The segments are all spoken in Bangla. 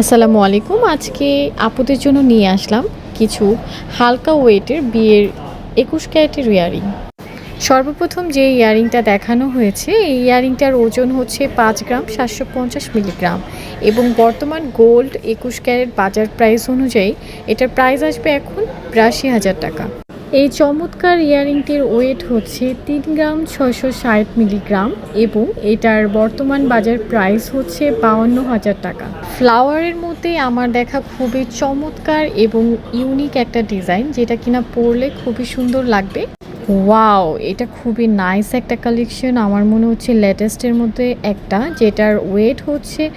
আসসালামু আলাইকুম। আজকে আপুদের জন্য নিয়ে আসলাম কিছু হালকা ওয়েটের বিয়ের একুশ ক্যারেটের ইয়ারিং। সর্বপ্রথম যে ইয়ারিংটা দেখানো হয়েছে, এই ইয়ারিংটার ওজন হচ্ছে পাঁচ গ্রাম সাতশো পঞ্চাশ মিলিগ্রাম এবং বর্তমান গোল্ড একুশ ক্যারেট বাজার প্রাইস অনুযায়ী এটার প্রাইস আসবে এখন বিরাশি হাজার টাকা। এই চমৎকার ইয়ারিংটির ওয়েট হচ্ছে তিন গ্রাম ছয়শো ষাট মিলিগ্রাম এবং এটার বর্তমান বাজার প্রাইস হচ্ছে বাউন্ন হাজার টাকা। ফ্লাওয়ারের মধ্যে আমার দেখা খুবই চমৎকার এবং ইউনিক একটা ডিজাইন যেটা কিনা পরলে খুবই সুন্দর লাগবে। ওয়াও এটা খুবই নাইস একটা কালেকশন আমার মনে হচ্ছে লেটেস্টের মধ্যে একটা, যেটার ওয়েট হচ্ছে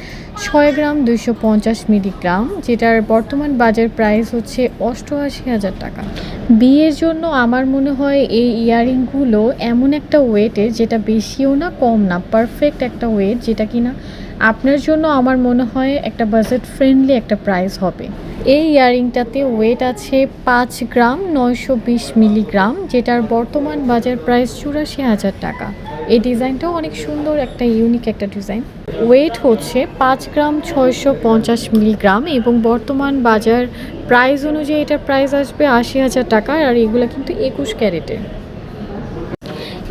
ছয় গ্রাম দুইশো পঞ্চাশ মিলিগ্রাম যেটার বর্তমান বাজার প্রাইস হচ্ছে অষ্টআশি হাজার টাকা। বিয়ের জন্য আমার মনে হয় এই ইয়াররিংগুলো এমন একটা ওয়েটের যেটা বেশিও না, কম না পারফেক্ট একটা ওয়েট যেটা কিনা আপনার জন্য আমার মনে হয় একটা বাজেট ফ্রেন্ডলি একটা প্রাইস হবে। এই ইয়াররিংটাতে ওয়েট আছে পাঁচ গ্রাম নয়শো বিশ মিলিগ্রাম, যেটার বর্তমান বাজার প্রাইস চুরাশি হাজার টাকা। এই ডিজাইনটাও অনেক সুন্দর, একটা ইউনিক একটা ডিজাইন ওয়েট হচ্ছে পাঁচ গ্রাম ছয়শো পঞ্চাশ মিলিগ্রাম এবং বর্তমান বাজার প্রাইস অনুযায়ী এটার প্রাইস আসবে আশি হাজার টাকা, আর এগুলো কিন্তু একুশ ক্যারেটের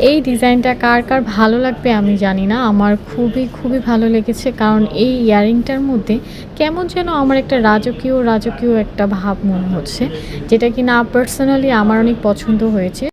এই ডিজাইনটা কার কার ভালো লাগবে আমি জানি না। আমার খুবই খুবই ভালো লেগেছে কারণ এই ইয়ারিংটার মধ্যে কেমন যেন আমার একটা রাজকীয় রাজকীয় একটা ভাব মনে হচ্ছে, যেটা কি না পার্সোনালি আমার অনেক পছন্দ হয়েছে।